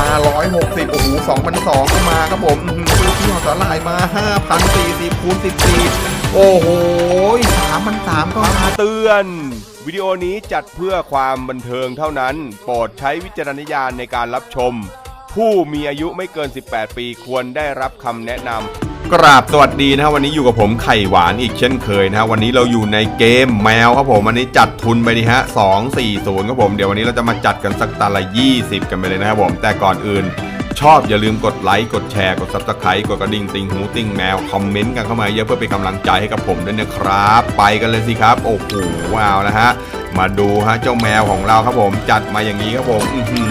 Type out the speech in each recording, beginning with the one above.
มาร้อยหกสิบโอ้โหสองพันสองก็มาครับผมซื้อที่หอสาหร่ายมาห้าพันสี่สิบคูณสิบสี่โอ้โหสามพันสามก็มาเตือน วิดีโอนี้จัดเพื่อความบันเทิงเท่านั้น โปรดใช้วิจารณญาณในการรับชม ผู้มีอายุไม่เกิน 18 ปีควรได้รับคำแนะนำ กราบสวัสดีนะฮะวันนี้อยู่กับผมไข่หวานอีกเช่นเคยนะฮะวันนี้เราอยู่ในเกมแมวครับผมวันนี้จัดทุนไปดิฮะสองสี่ศูนย์ครับผมเดี๋ยววันนี้เราจะมาจัดกันสักตาละ20กันไปเลยนะครับผมแต่ก่อนอื่น ชอบอย่าลืมกดไลค์กดแชร์กด subscribe กดกระดิ่งติงหูติงแมวคอมเมนต์กันเข้ามาเยอะเพื่อเป็นกำลังใจให้กับผมด้วยนะครับ ไปกันเลยสิครับโอ้โหว้าวนะฮะมาดูฮะเจ้าแมวของเราครับผมจัดมาอย่างนี้ครับผมอื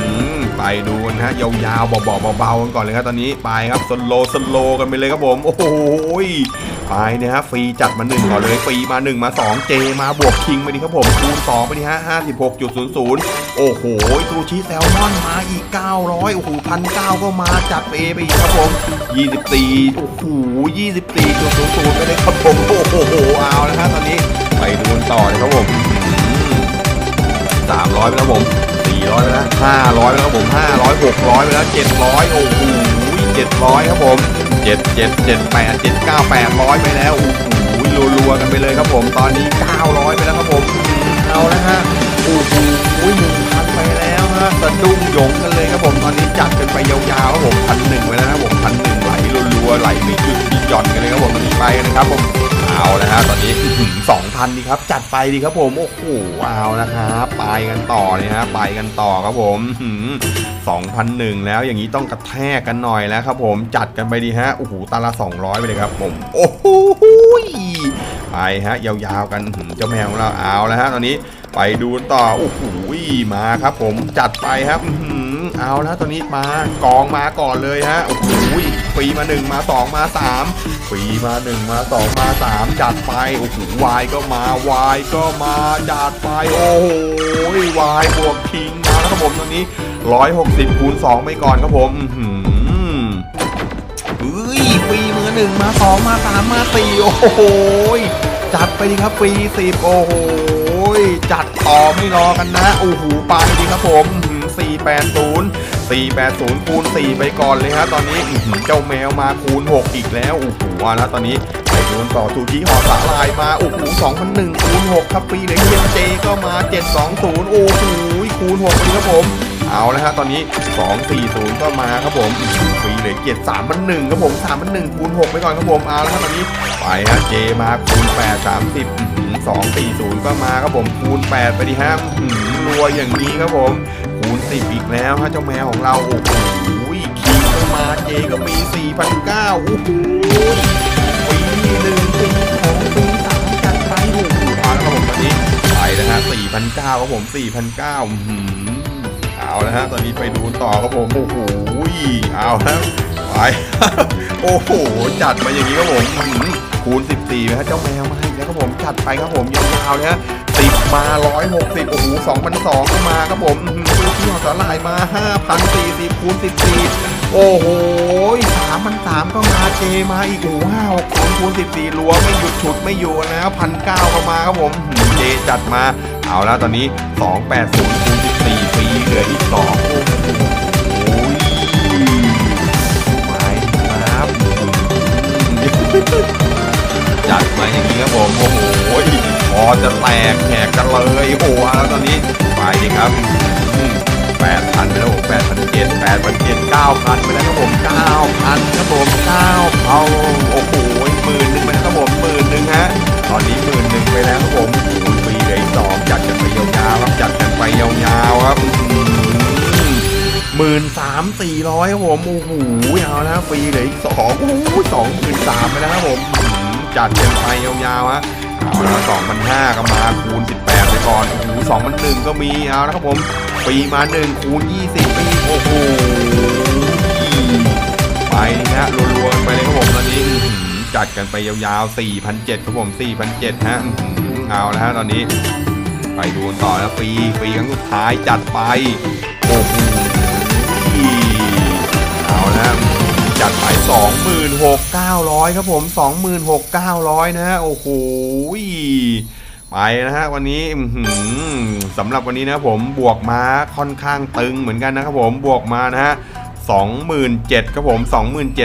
ไปดูนะฮะยาวๆเบาๆเบาๆกันก่อนเลยครับตอนนี้ไปครับสโลสโลกันไปเลยครับผม โอ้โหไปเนี่ยฮะฟรีจัดมาหนึ่งก่อนเลยฟรีมาหนึ่งมาสองเจมาบวกคิงไปดิครับผมคูณสองไปดิฮะห้าสิบหกจุดศูนย์ศูนย์โอ้โหซูชิแซลมอนมาอีก 900 โอ้โหพันเก้าก็มาจัดเอไปอีกครับผม24โอ้โห24จุดศูนย์ศูนย์ไปเลยครับผมโอ้โหเอาแล้วฮะตอนนี้ไปดูนต่อเลยครับผมสามร้อยไปแล้วผม ร้อยไปแล้วห้าร้อยไปแล้วครับผมห้าร้อยหกร้อยไปแล้วเจ็ดร้อยโอ้โหเจ็ดร้อยครับผมเจ็ดเจ็ดเจ็ดแปดเจ็ดเก้าแปดร้อยไปแล้วโอ้โหรัวๆกันไปเลยครับผม ตอนนี้เก้าร้อยไปแล้วครับผมเอาแล้วฮะโอ้โหหนึ่งพันไปแล้วฮะสะดุ้งหยงกันเลยครับผมตอนนี้จัดกันไปยาวๆครับผมพันหนึ่งไปแล้วนะผมพันหนึ่งไหลรัวๆไหลไม่หยุดหย่อนกันเลยครับผมตอนนี้ไปกันนะครับผม เอาแล้วฮะตอนนี้สองพันดีครับจัดไปดีครับผมโอ้โหเอานะครับไปกันต่อเลยฮะไปกันต่อครับผมสองพันหนึ่งแล้วอย่างนี้ต้องกระแทกกันหน่อยแล้วครับผมจัดกันไปดีฮะโอ้โหตาละสองร้อยไปเลยครับผมโอ้โหไปฮะยาวๆกันเจ้าแมวของเราเอาแล้วฮะตอนนี้ไปดูต่อโอ้โหมาครับผมจัดไปครับ เอาแล้วตอนนี้มากองมาก่อนเลยฮะโอ้โหฟรีมาหนึ่งมาสองมาสามปีมาหนึ่งมาสองมาสามจัดไปโอ้โหวายก็มาวายก็มาจัดไปโอ้โหวายบวกคิงมาแล้วครับผมตอนนี้ร้อยหกสิบคูณสองไปก่อนครับผมอื้อหือเฮ้ยฟรีมือหนึ่งมาสองมาสามมาสี่โอ้โหจัดไปดีครับฟรีสิบโอ้โหจัดต่อไม่รอกันนะโอ้โหไปดีครับผม สี่แปดศูนย์สี่แปดศูนย์คูณสี่ไปก่อนเลยฮะตอนนี้เจ้าแมวมาคูณหกอีกแล้วโอ้โหเอาละตอนนี้ไปดูนต่อทูที่หอสาลายมาโอ้โหสองพันหนึ่งคูณหกครับฟรีเลยเจก็มาเจ็ดสองศูนย์โอ้โหคูณหกไปดีครับผมเอาแล้วฮะตอนนี้ 240 ก็มาครับผมฟรีเลยเกียรติ3มันหนึ่งครับผม3มันหนึ่งคูณ6ไปก่อนครับผมเอาแล้วฮะตอนนี้ไปฮะเจมาคูณ8 30 240 ก็มาครับผมคูณ 8 ไปดิฮะรัวอย่างนี้ครับผม คูณ10อีกแล้วฮะเจ้าแมวของเรา โอ้โหคิงก็มาเจก็มี4,900โอ้โหปีหนึ่งปีสองปีสามจัดไปโอ้โหเอาครับผมตอนนี้ไปแล้วฮะ4,900ครับผม4,900อื้อหือเอาแล้วฮะตอนนี้ไปดูต่อครับผม โอ้โหเอาแล้วไปโอ้โห จัดมาอย่างนี้ครับผมคูณ 14นะฮะเจ้าแมวมาอีกแล้วครับผม จัดไปครับผมยาวๆเลยฮะ สิบมา 160 โอ้โห2,200ก็มาครับผมซื้อที่หอสาหร่ายมา 5,040คูณ14 โอ้โห3,300ก็มาเจมาอีก โอ้โห560คูณ14รัวไม่หยุดฉุดไม่อยู่นะพันเก้าก็มาครับผมเจจัดมา เอาแล้วตอนนี้ 280คูณ14ฟรีเหลืออีก2โอ้โหไม่ครับจัดมาอย่างนี้ครับผมโอ้โห อจะแตกแหกกันเลยโอ้โหแล้วตอนนี้ไปดิครับแปดพันไปแล้วแปดพันเจ็ดแปดพันเจ็ดเก้าพันไปแล้วครับผมเก้าพันครับผมเก้าเอาโอ้โหหมื่นหนึ่งไปแล้วครับผมหมื่นหนึ่งฮะตอนนี้หมื่นหนึ่งไปแล้วครับผมปีเลยอีกสองจัดกันไปยาวๆครับจัดกันไปยาวๆครับหมื่นสามสี่ร้อยครับผมโอ้โหเอาแล้วฟรีเหลยอีกสองโอ้โหสองหมื่นสามไปแล้วครับผมจัดกันไปยาวๆฮะ เอาล้วสองพันห้าก็มาคูณสิบแปดไปก่อน โอ้โหสองพันหนึ่งก็มี เอาแล้วครับผม ปีมาหนึ่งคูณยี่สิบปีโอ้โห ไปนะฮะรัวๆไปเลยครับผมตอนนี้ จัดกันไปยาวๆ4 0 0 7ครับผม4 0 0 7ฮะอื้อหือเอาแล้วฮะตอนนี้ ไปดูต่อแล้วฟรีฟรีครั้งสุดท้ายจัดไป โอ้โห เอาแล้ว จัดไป 26,900 ครับผม 26,900 นะฮะ โอ้โหไปนะฮะวันนี้สำหรับวันนี้นะผมบวกมาค่อนข้างตึงเหมือนกันนะครับผมบวกมานะฮะ27,000ครับผม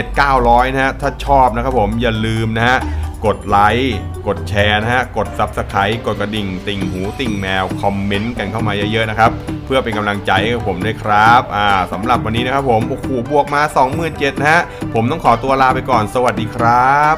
27,900 นะฮะ ถ้าชอบนะครับผมอย่าลืมนะฮะ กดไลค์ กดแชร์นะฮะ กด Subscribe กดกระดิ่ง ติ่งหูติ่งแมว คอมเมนต์กันเข้ามาเยอะๆนะครับ เพื่อเป็นกำลังใจให้กับผมด้วยครับอ่าสำหรับวันนี้นะครับผม โอ้โห บวกมา 27,000นะฮะ ผมต้องขอตัวลาไปก่อน สวัสดีครับ